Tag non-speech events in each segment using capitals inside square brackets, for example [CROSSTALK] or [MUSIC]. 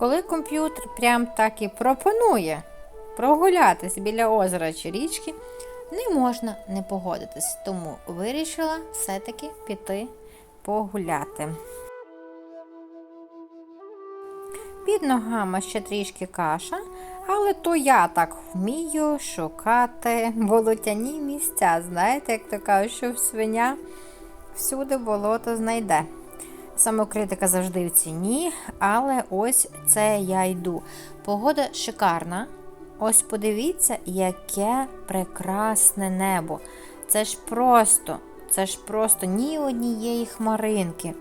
коли комп'ютер прям так і пропонує прогулятися біля озера чи річки, не можна не погодитись. Тому вирішила все-таки піти погуляти. Під ногами ще трішки каша, але то я так вмію шукати болотяні місця. Знаєте, як то кажуть, що свиня всюди болото знайде. Самокритика завжди в ціні, але ось це я йду. Погода шикарна. Ось подивіться, яке прекрасне небо. Це ж просто, це ж просто ні однієї хмаринки.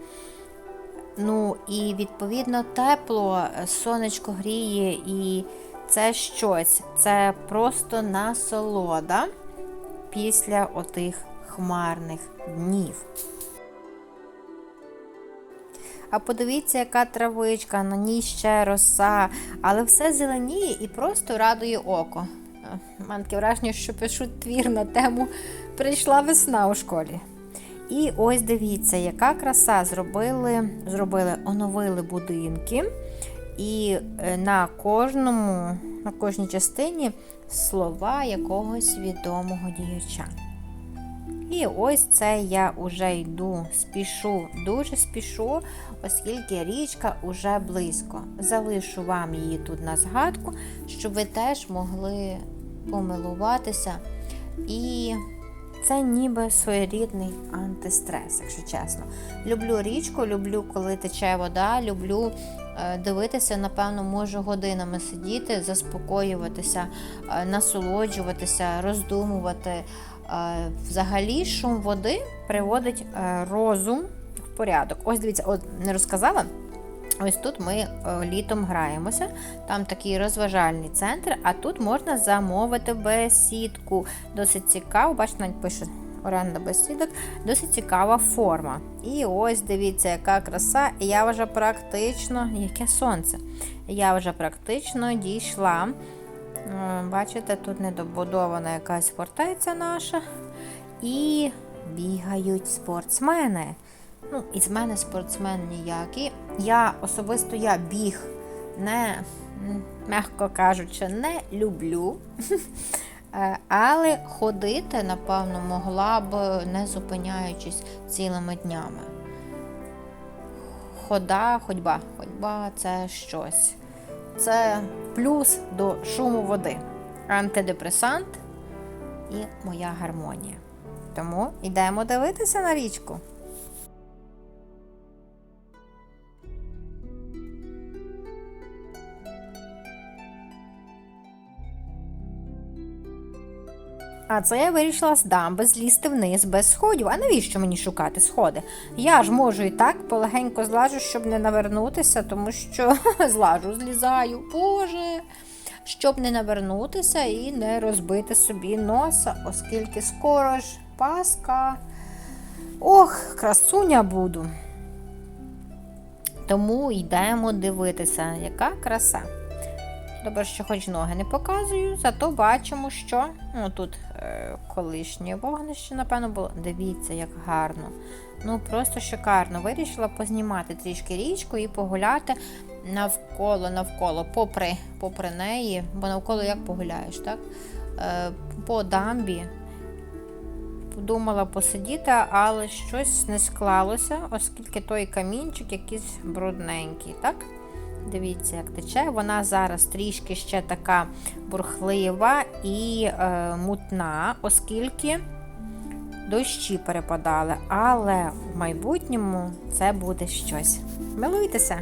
Ну і відповідно тепло, сонечко гріє, і це щось. Це просто насолода після отих хмарних днів. А подивіться, яка травичка, на ній ще роса, але все зеленіє і просто радує око. Таке враження, що пишу твір на тему Прийшла весна у школі. І ось дивіться, яка краса зробили, зробили, оновили будинки. І е, на кожному, на кожній частині слова якогось відомого діяча. І ось це я вже йду, спішу, дуже спішу, оскільки річка уже близько. Залишу вам її тут на згадку, щоб ви теж могли помилуватися. І це ніби своєрідний антистрес, якщо чесно. Люблю річку, люблю, коли тече вода, люблю е, дивитися, напевно, можу годинами сидіти, заспокоюватися, е, насолоджуватися, роздумувати. Е, Взагалі, шум води приводить е, розум в порядок. Ось дивіться, от не розказала. Ось тут ми е, літом граємося, там такий розважальний центр, а тут можна замовити бесідку. Досить цікаво, бачите, навіть пише оренда бесідок, досить цікава форма. І ось дивіться, яка краса. Я вже практично, яке сонце. Я вже практично дійшла. Е, Бачите, тут недобудована якась фортеця наша. І бігають спортсмени. Ну, із мене спортсмен ніякий. Я особисто я біг не, м, м'яко кажучи, не люблю. [LAUGHS] Е, Але ходити, напевно, могла б, не зупиняючись цілими днями. Хода, ходьба. Ходьба це щось. Це плюс до шуму води. Антидепресант і моя гармонія. Тому йдемо дивитися на річку. А це я вирішила з дамби злізти вниз без сходів. А навіщо мені шукати сходи? Я ж можу і так полегенько злажу, щоб не навернутися, тому що [LAUGHS] злажу, злізаю. Боже, щоб не навернутися і не розбити собі носа, оскільки скоро ж Пасха. Ох, красуня буду. Тому йдемо дивитися, яка краса. Добре, що хоч ноги не показую, зато бачимо, що ну, тут е, колишнє вогнище, напевно, було. Дивіться, як гарно. Ну, просто шикарно. Вирішила познімати трішки річку і погуляти навколо, навколо, попри, попри неї, бо навколо як погуляєш, так? Е, по дамбі. Думала посидіти, але щось не склалося, оскільки той камінчик якийсь брудненький, так? Дивіться, як тече. Вона зараз трішки ще така бурхлива і е, мутна, оскільки дощі перепадали. Але в майбутньому це буде щось. Милуйтеся!